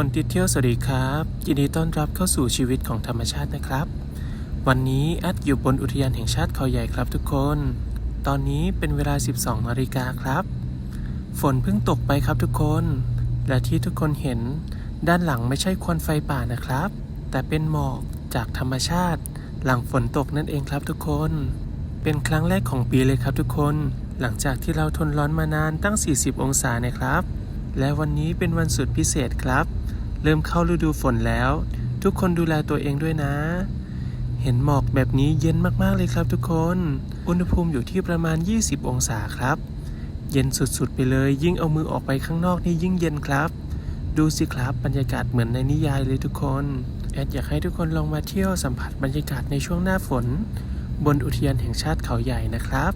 คนติดเที่ยวสวัสดีครับยินดีต้อนรับเข้าสู่ชีวิตของธรรมชาตินะครับ วันนี้แอดอยู่บนอุทยานแห่งชาติเขาใหญ่ครับทุกคน ตอนนี้เป็นเวลา 12นาฬิกาครับ ฝนเพิ่งตกไปครับทุกคน และที่ทุกคนเห็นด้านหลังไม่ใช่ควันไฟป่านะครับ แต่เป็นหมอกจากธรรมชาติ หลังฝนตกนั่นเองครับทุกคน เป็นครั้งแรกของปีเลยครับทุกคน หลังจากที่เราทนร้อนมานานตั้ง 40 องศานะครับและวันนี้เป็นวันสุดพิเศษครับ เริ่มเข้าฤดูฝนแล้ว ทุกคนดูแลตัวเองด้วยนะ เห็นหมอกแบบนี้เย็นมากๆเลยครับทุกคน อุณหภูมิอยู่ที่ประมาณ 20 องศาครับ เย็นสุดๆไปเลย ยิ่งเอามือออกไปข้างนอกนี่ยิ่งเย็นครับ ดูสิครับบรรยากาศเหมือนในนิยายเลยทุกคนแอดอยากให้ทุกคนลองมาเที่ยวสัมผัสบรรยากาศในช่วงหน้าฝน บนอุทยานแห่งชาติเขาใหญ่นะครับ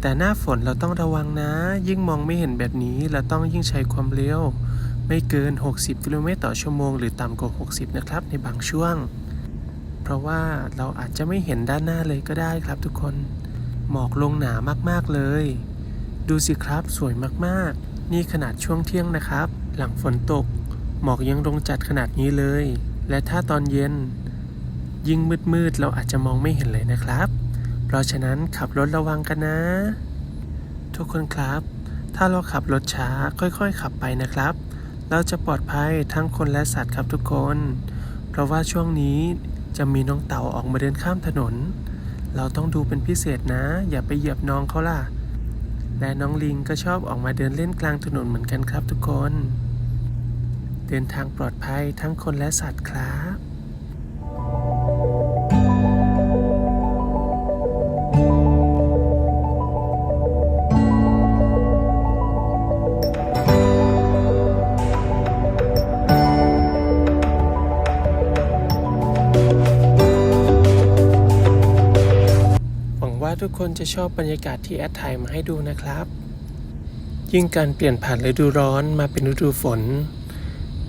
แต่หน้าฝนเราต้องระวังนะ ยิ่งมองไม่เห็นแบบนี้เราต้องยิ่งใช้ความเร็ว ไม่เกิน 60 กิโลเมตรต่อชั่วโมงหรือต่ำกว่า 60 นะครับ ในบางช่วง เพราะว่าเราอาจจะไม่เห็นด้านหน้าเลยก็ได้ครับทุกคน หมอกลงหนามากๆเลย ดูสิครับสวยมากๆ นี่ขนาดช่วงเที่ยงนะครับ หลังฝนตก หมอกยังลงจัดขนาดนี้เลย และถ้าตอนเย็น ยิ่งมืดๆเราอาจจะมองไม่เห็นเลยนะครับ เพราะฉะนั้นขับรถระวังกันนะ ทุกคนครับ ถ้าเราขับรถช้าค่อยๆ ขับไปนะครับ เราจะปลอดภัยทั้งคนและสัตว์ครับทุกคน เพราะว่าช่วงนี้จะมีน้องเต่าออกมาเดินข้ามถนน เราต้องดูเป็นพิเศษนะ อย่าไปเหยียบน้องเขาล่ะ และน้องลิงก็ชอบออกมาเดินเล่นกลางถนนเหมือนกันครับทุกคน เดินทางปลอดภัยทั้งคนและสัตว์ครับ ทุกคนจะชอบบรรยากาศที่แอดถ่ายมาให้ดูนะครับ ยิ่งการเปลี่ยนผ่านฤดูร้อนมาเป็นฤดูฝน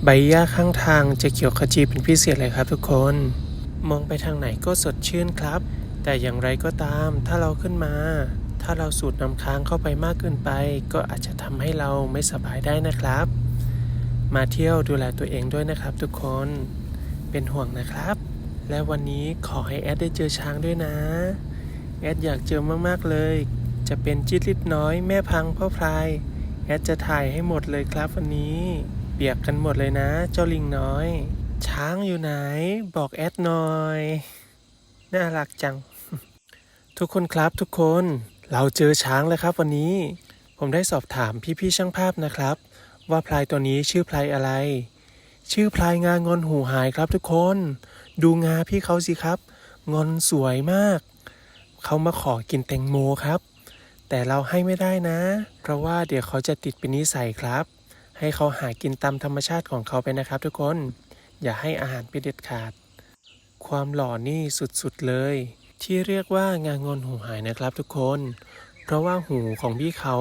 ใบหญ้าข้างทางจะเขียวขจีเป็นพิเศษเลยครับทุกคน มองไปทางไหนก็สดชื่นครับ แต่อย่างไรก็ตามถ้าเราขึ้นมา ถ้าเราสูดน้ำค้างเข้าไปมากเกินไป ก็อาจจะทำให้เราไม่สบายได้นะครับ มาเที่ยวดูแลตัวเองด้วยนะครับ ทุกคนเป็นห่วงนะครับ และวันนี้ขอให้แอดได้เจอช้างด้วยนะ แอดอยากเจอมากๆเลย จะเป็นจิตลิดน้อยแม่พังพ่อพลาย แอดจะถ่ายให้หมดเลยครับวันนี้ เปียกกันหมดเลยนะ เจ้าลิงน้อย ช้างอยู่ไหน บอกแอดหน่อย น่ารักจัง ทุกคนครับทุกคน เราเจอช้างแล้วครับวันนี้ ผมได้สอบถามพี่ๆช่างภาพนะครับ ว่าพลายตัวนี้ชื่อพลายอะไร ชื่อพลายงางอนหูหายครับทุกคน ดูงาพี่เขาสิครับ งอนสวยมาก เขามาขอกินแตงโมครับ แต่เราให้ไม่ได้นะ เพราะว่าเดี๋ยวเขาจะติดเป็นนิสัยครับ ให้เขาหากินตามธรรมชาติของเขาไปนะครับทุกคน อย่าให้อาหารไปเด็ดขาด ความหล่อนี่สุดๆเลย ที่เรียกว่างางอนหูหายนะครับทุกคน เพราะว่าหูของพี่เขา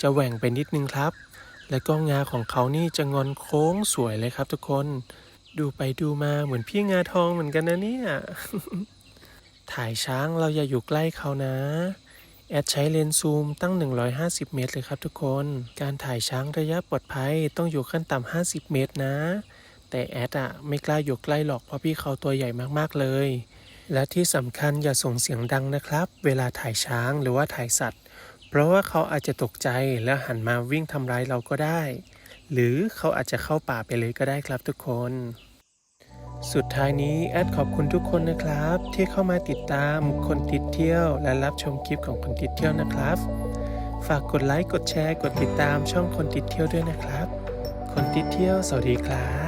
จะแหว่งไปนิดนึงครับ และก็งาของเขานี่จะงอนโค้งสวยเลยครับทุกคน ดูไปดูมาเหมือนพี่งาทองเหมือนกันนะเนี่ย ถ่ายช้างเราอย่าอยู่ใกล้เขานะ แอดใช้เลนส์ซูมตั้ง 150 เมตรเลยครับทุกคน การถ่ายช้างระยะปลอดภัยต้องอยู่ขั้นต่ำ50 เมตรนะ แต่แอดอะไม่กล้าอยู่ใกล้หรอกเพราะพี่เขาตัวใหญ่มากๆเลย และที่สำคัญอย่าส่งเสียงดังนะครับ เวลาถ่ายช้างหรือว่าถ่ายสัตว์ เพราะว่าเขาอาจจะตกใจแล้วหันมาวิ่งทำร้ายเราก็ได้ หรือเขาอาจจะเข้าป่าไปเลยก็ได้ครับทุกคน สุดท้ายนี้แอดขอบคุณทุกคนนะครับ ที่เข้ามาติดตามคนติดเที่ยว และรับชมคลิปของคนติดเที่ยวนะครับ ฝากกดไลค์กดแชร์ กดติดตามช่องคนติดเที่ยวด้วยนะครับ คนติดเที่ยวสวัสดีครับ